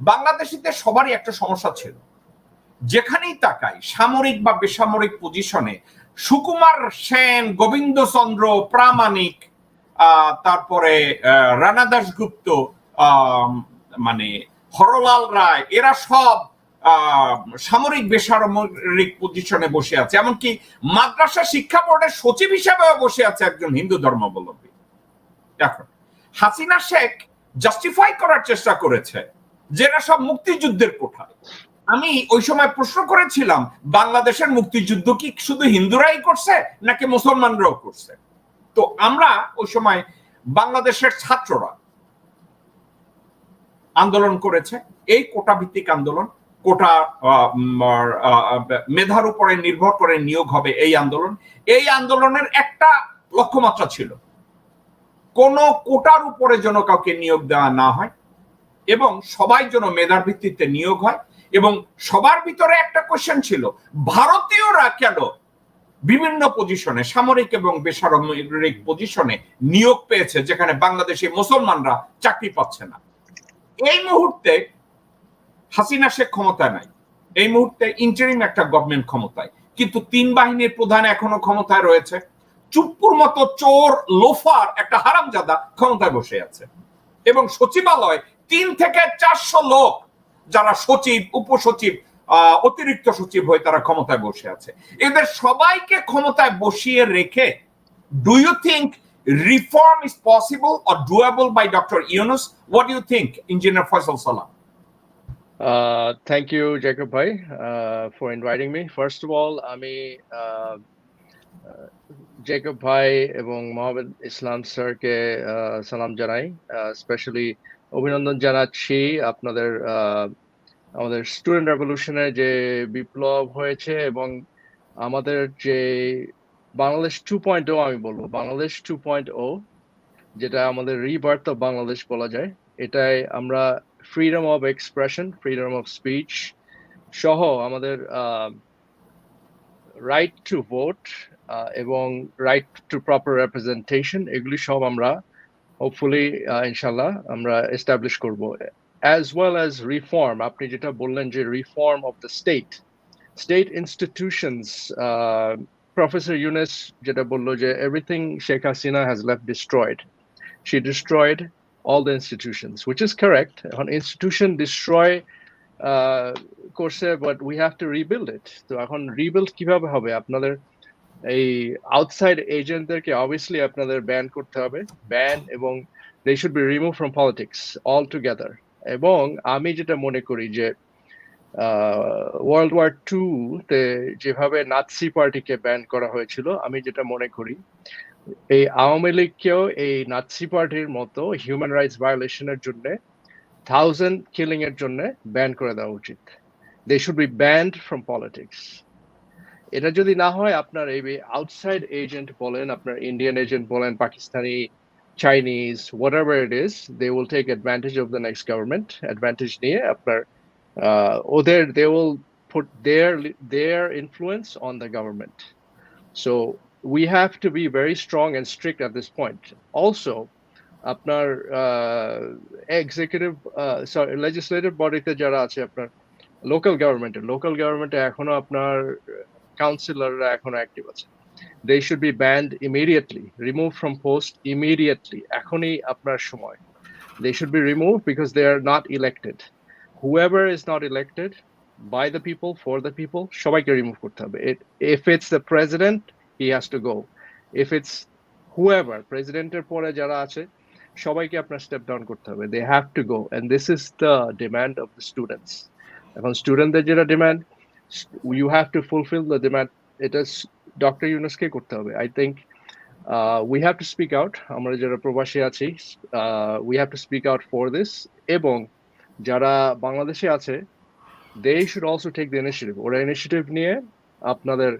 বাংলাদেশিদের সবারই একটা সমস্যা ছিল। যেখানেই তাকাই সামরিক বা বেসামরিক পজিশনে সুকুমার সেন গোবিন্দ চন্দ্র প্রামাণিক তারপরে রানা দাশগুপ্ত আহ, মানে হরলাল রায় এরা সব সামরিক বেসামরিক পজিশনে বসে আছে। এমনকি মাদ্রাসা শিক্ষা বোর্ডের সচিব হিসেবেও বসে আছে একজন হিন্দু ধর্মাবলম্বী। এখন হাসিনা শেখ জাস্টিফাই করার চেষ্টা করেছে। যে এরা সব মুক্তিযুদ্ধের কোঠা। আমি ওই সময় প্রশ্ন করেছিলাম, বাংলাদেশের মুক্তিযুদ্ধ কি শুধু হিন্দুরাই করছে নাকি মুসলমানরাও করছে? তো আমরা ওই সময় বাংলাদেশের ছাত্ররা আন্দোলন করেছে। এই কোটা ভিত্তিক আন্দোলন কোটা মেধার উপরে নির্ভর করে নিয়োগ হবে এই আন্দোলন। এই আন্দোলনের একটা লক্ষ্যমাত্রা ছিল, কোন কোটার উপরে যেন কাউকে নিয়োগ দেওয়া না হয়। এবং সবাই যেন মেধার ভিত্তিতে নিয়োগ হয়। এবং সবার ভিতরে একটা কোশ্চেন ছিল, ভারতীয়রা কেন বিভিন্ন পজিশনে সামরিক এবং বেসামরিক পজিশনে নিয়োগ পেয়েছে, যেখানে বাংলাদেশি মুসলমানরা চাকরি পাচ্ছে না? এই মুহূর্তে হাসিনা শেখ ক্ষমতা নাই। এই মুহূর্তে ইন্টারিম একটা গভর্নমেন্ট ক্ষমতায়। কিন্তু তিন বাহিনীর প্রধান এখনও ক্ষমতায় রয়েছে। চুপ্পুর মতো চোর, লোফার, একটা হারামজাদা ক্ষমতায় বসে আছে। এবং সচিবালয় তিন থেকে চারশো লোক যারা সচিব উপসচিব অতিরিক্ত সচিব হয়ে তারা ক্ষমতায় বসে আছে। এদের সবাইকে ক্ষমতায় বসিয়ে রেখে do you think reform is possible or doable by doctor Yunus what you think engineer Faisal Salam Uh, you, Jacob Bhai, uh, for inviting me. First of all, আমি uh, uh, জেকব ভাই এবং মোহাম্মদ ইসলাম স্যারকে uh, সালাম জানাই specially অভিনন্দন জানাচ্ছি আপনাদের আমাদের স্টুডেন্ট রেভলিউশনে যে বিপ্লব হয়েছে এবং আমাদের যে বাংলাদেশ টু পয়েন্ট ও আমি বলব, বাংলাদেশ টু পয়েন্ট ও যেটা আমাদের রিবার্থ অফ বাংলাদেশ বলা যায়, এটাই আমরা freedom of expression freedom of speech সহ আমাদের রাইট টু ভোট এবং রাইট টু প্রপার রেপ্রেজেন্টেশন এগুলি সব আমরা হোপফুলি ইনশাল্লাহ আমরা এস্টাবলিশ করব অ্যাজ ওয়েল অ্যাজ রিফর্ম আপনি যেটা বললেন যে reform of the state state institutions professor Yunus যেটা বলল যে everything Sheikh Hasina has left destroyed she destroyed all the institutions, which is correct. An institution destroy uh, করছে but we have to rebuild it. তো এখন rebuild কীভাবে হবে আপনাদের এই আউটসাইড এজেন্টদেরকে অবভিয়াসলি আপনাদের ব্যান করতে হবে। ব্যান এবং they should be remove from politics all together এবং আমি যেটা মনে করি যে ওয়ার্ল্ড ওয়ার টু তে যেভাবে নাৎসি পার্টিকে ব্যান করা হয়েছিল, আমি যেটা মনে করি, এই আওয়ামী লীগকেও এই নাৎসি পার্টির মতো হিউম্যান রাইটস ভায়োলেশনের জন্য থাউজেন্ড কিলিং এর জন্য ব্যান করে দেওয়া উচিত। They should be banned from politics এটা যদি না হয় আপনার এই আউটসাইড এজেন্ট বলেন আপনার ইন্ডিয়ান এজেন্ট বলেন Pakistani Chinese whatever it is they will take advantage of the next government advantage নিয়ে আপনার ওদের they will put their their influence on the government so we have to be very strong and strict at this point. Also, আপনার executive sorry legislative বডিতে যারা আছে আপনার local গভর্নমেন্টে local গভর্নমেন্টে এখনও আপনার কাউন্সিলররা এখনও অ্যাক্টিভ আছে they should be banned immediately remove from post immediately এখনই আপনার সময়। They should be remove because they are not elected whoever is not elected by the people for the people সবাইকে remove করতে হবে। If it's the president he has to go. If it's whoever, প্রেসিডেন্টের পরে যারা আছে সবাইকে আপনার step down করতে হবে। They have to go and this is the demand of the students এখন স্টুডেন্টদের যেটা demand you have to fulfil the demand এটা ডক্টর ইউনুসকে করতে হবে. I think we have to speak out আমরা যারা প্রবাসী আছি we have to speak out for this এবং যারা বাংলাদেশে আছে they should also take the initiative ওরা ইনিশিয়েটিভ নিয়ে আপনাদের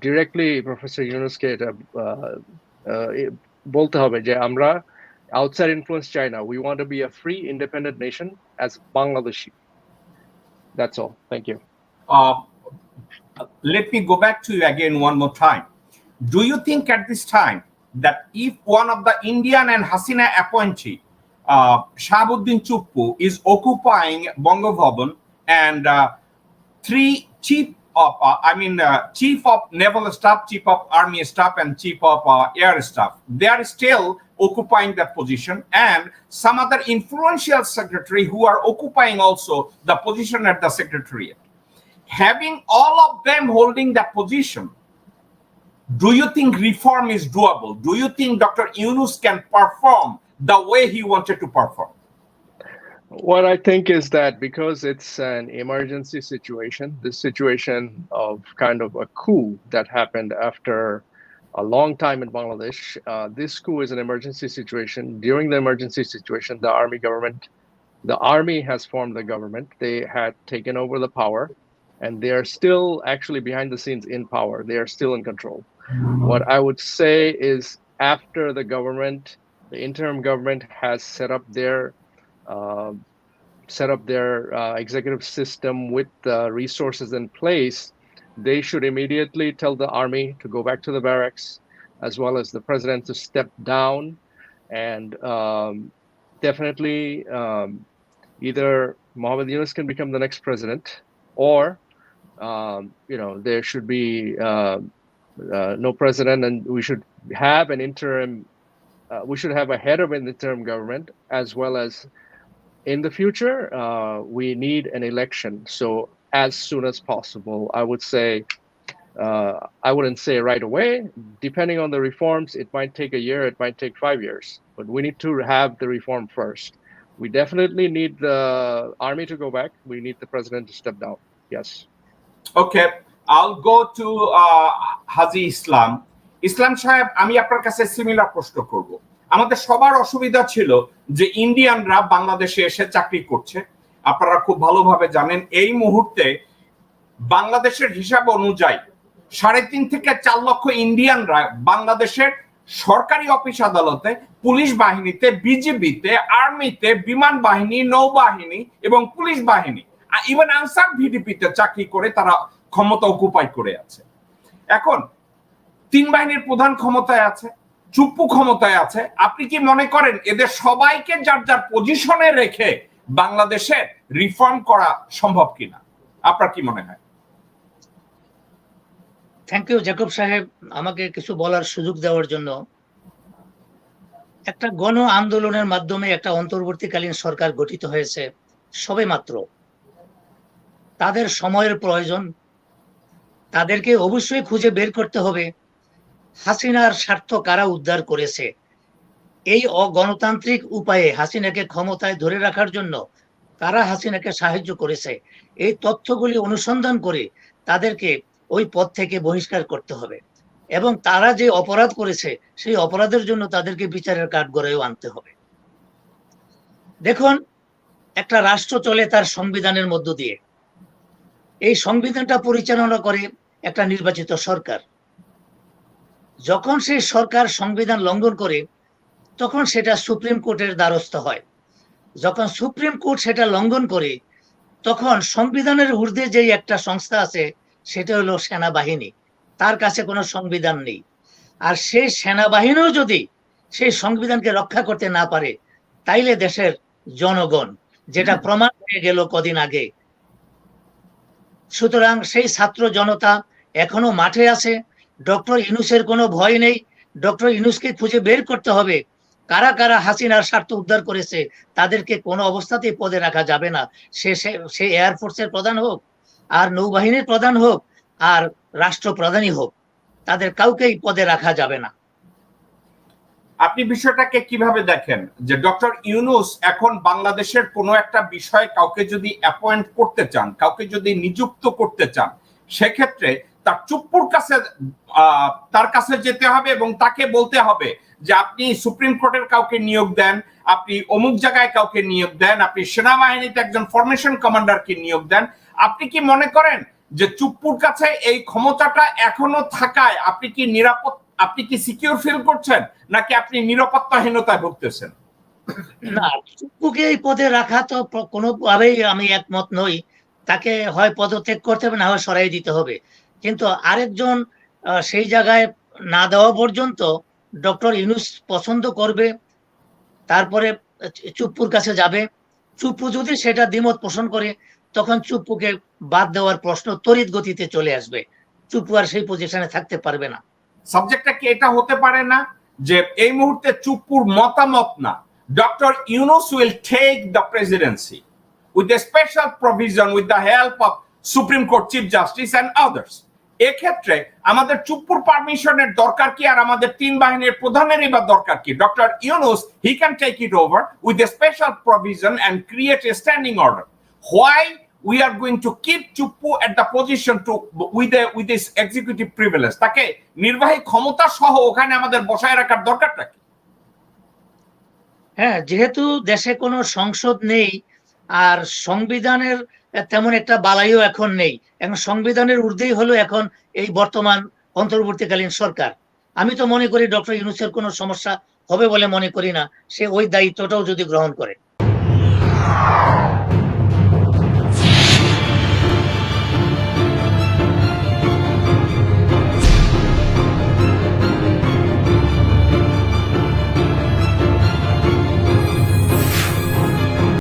ডিরেক্টলি প্রফেসর ইউনুসকে এটা আহ, আহ, এ- বলতে হবে যে আমরা আউটসাইড ইনফ্লুয়েন্স চাই না। We want to be a free independent nation as Bangladeshi that's all thank you uh, let me go back to you again one more time. Do you think at this time that if one of the Indian and Hasina appointee uh, Shahabuddin Chuppu is occupying Bongo Bhavan and uh, three chief of, uh, I mean, uh, chief of naval staff, chief of army staff, and chief of uh, air staff. They are still occupying that position, and some other influential secretary who are occupying also the position at the secretariat. Having all of them holding that position, do you think reform is doable? Do you think Dr. Yunus can perform the way he wanted to perform? What I think is that because it's an emergency situation, the situation of kind of a coup that happened after a long time in Bangladesh, uh, this coup is an emergency situation. During the emergency situation, the army government, the army has formed the government. They had taken over the power, and they are still actually behind the scenes in power. They are still in control. What I would say is after the government, the interim government has set up their uh, set up their uh, executive system with the resources in place, they should immediately tell the army to go back to the barracks, as well as the president to step down, and um, definitely um, either Mohammed Yunus can become the next president, or um, you know there should be uh, uh, no president, and we should have an interim. Uh, we should have a head of an interim government as well as in the future, uh, we need an election. So as soon as possible, I would say, uh, I wouldn't say right away. Depending on the reforms, it might take a year, it might take five years, but we need to have the reform first. We definitely need the army to go back. We need the president to step down. Yes. I'll go to uh, Haji Islam Islam সাহেব আমি আপনার কাছে similar প্রশ্ন করব। আমাদের সবার অসুবিধা ছিল যে ইন্ডিয়ানরা বাংলাদেশে এসে চাকরি করছে। আপনারা খুব ভালোভাবে জানেন এই মুহূর্তে বাংলাদেশের হিসাব অনুযায়ী সাড়ে তিন থেকে চার লক্ষ ইন্ডিয়ানরা বাংলাদেশের সরকারি অফিস আদালতে পুলিশ বাহিনীতে বিজিবিতে আর্মিতে বিমান বাহিনী নৌবাহিনী এবং পুলিশ বাহিনী ইভেন আনসার ভিডিপিতে চাকরি করে তারা ক্ষমতা অকুপাই করে আছে। এখন তিন বাহিনীর প্রধান ক্ষমতায় আছে, চুপ্পু ক্ষমতায় আছে। আপনি কি মনে করেন এদের সবাইকে যার যার পজিশনে রেখে বাংলাদেশে রিফর্ম করা সম্ভব কিনা? আপনার কি মনে হয়? থ্যাংক ইউ জ্যাকব সাহেব। আমাকে কিছু বলার সুযোগ দেওয়ার জন্য। একটা গণ আন্দোলনের মাধ্যমে একটা অন্তর্বর্তীকালীন সরকার গঠিত হয়েছে, সবে মাত্র। তাদের সময়ের প্রয়োজন। তাদেরকে অবশ্যই খুঁজে বের করতে হবে। হাসিনার স্বার্থ কারা উদ্ধার করেছে? এই অগণতান্ত্রিক উপায়ে হাসিনাকে ক্ষমতায় ধরে রাখার জন্য কারা হাসিনাকে সাহায্য করেছে? এই তথ্যগুলি অনুসন্ধান করে তাদেরকে ওই পদ থেকে বহিষ্কার করতে হবে। এবং তারা যে অপরাধ করেছে, সেই অপরাধের জন্য তাদেরকে বিচারের কাঠগড়ায়ও আনতে হবে। দেখুন, একটা রাষ্ট্র চলে তার সংবিধানের মধ্য দিয়ে। এই সংবিধানটা পরিচালনা করে একটা নির্বাচিত সরকার। যখন সেই সরকার সংবিধান লঙ্ঘন করে তখন সেটা সুপ্রিম কোর্টের দ্বারস্থ হয়। যখন সুপ্রিম কোর্ট সেটা লঙ্ঘন করে তখন সংবিধানের ঊর্ধ্বে যেই একটা সংস্থা আছে সেটা হলো সেনাবাহিনী। তার কাছে কোনো সংবিধান নেই। আর সেই সেনাবাহিনীও যদি সেই সংবিধানকে রক্ষা করতে না পারে তাইলে দেশের জনগণ যেটা প্রমাণ হয়ে গেল কদিন আগে সুতরাং সেই ছাত্র জনতা এখনও মাঠে আছে। ডক্টর ইনুসের কোনো ভয় নেই। ডক্টর ইনুসকে খুঁজে বের করতে হবে। কারা কারা হাসিনার স্বার্থ উদ্ধার করেছে, তাদেরকে কোনো অবস্থাতেই পদে রাখা যাবে না। সে সে এয়ারফোর্সের প্রধান হোক, আর নৌবাহিনীর প্রধান হোক, আর রাষ্ট্রপ্রধানই হোক, তাদের কাউকেই পদে রাখা যাবে না। আপনি বিষয়টাকে কীভাবে দেখেন? যে ডক্টর ইউনুস এখন বাংলাদেশের কোনো একটা বিষয়ে কাউকে যদি অ্যাপয়েন্ট করতে চান, কাউকে যদি নিযুক্ত করতে চান, সেক্ষেত্রে তার চুপ্পুর কাছে তার কাছে যেতে হবে এবং তাকে বলতে হবে যে আপনি সুপ্রিম কোর্টের কাউকে নিয়োগ দেন, আপনি অমুক জায়গায় কাউকে নিয়োগ দেন, আপনি সেনাবাহিনীতে একজন ফরমেশন কমান্ডারকে নিয়োগ দেন। আপনি কি মনে করেন যে চুপ্পুর কাছে এই ক্ষমতাটা এখনও থাকায় আপনি কি নিরাপদ আপনি কি সিকিউর ফিল করছেন? নাকি আপনি নিরাপত্তাহীনতায় ভুগতেছেন? না চুপ্পুকে এই পদে রাখা তো কোনোভাবেই আমি একমত নই। তাকে হয় পদত্যাগ করতে হবে, না হয় সরাই দিতে হবে। কিন্তু আরেকজন সেই জায়গায় না দেওয়া পর্যন্ত ডক্টর ইউনুস পছন্দ করবে, তারপরে চুপ্পুর কাছে যাবে। চুপ্পু যদি সেটা দ্বিমত পোষণ করে, তখন চুপ্পুকে বাদ দেওয়ার প্রশ্ন তড়িৎ গতিতে চলে আসবে। চুপ্পু আর সেই পজিশনে থাকতে পারবে না। সাবজেক্টটা কি? এটা হতে পারে না যে এই মুহূর্তে চুপ্পুর মতামত না। Doctor Yunus will take the presidency with a special provision with the help of supreme court chief justice and others এক্ষেত্রে আমাদের চুপ্পুর পারমিশনের দরকার কি আর আমাদের তিন বাহিনীর প্রধানেরই বা দরকার কি? Doctor Yunus he can take it over with a special provision and create a standing order why we are going to keep Chuppu at the position to with a, with this executive privilege. তাকে নির্বাহী ক্ষমতা সহ ওখানে আমাদের বসায় রাখার দরকারটা কি? হ্যাঁ যেহেতু দেশে কোনো সংসদ নেই আর সংবিধানের তেমন একটা বালাইও এখন নেই এখন সংবিধানের ঊর্ধ্বেই হলো এখন এই বর্তমান অন্তর্বর্তীকালীন সরকার। আমি তো মনে করি ডক্টর ইউনুসের কোনো সমস্যা হবে বলে মনে করি না সে ওই দায়িত্বটাও যদি গ্রহণ করে।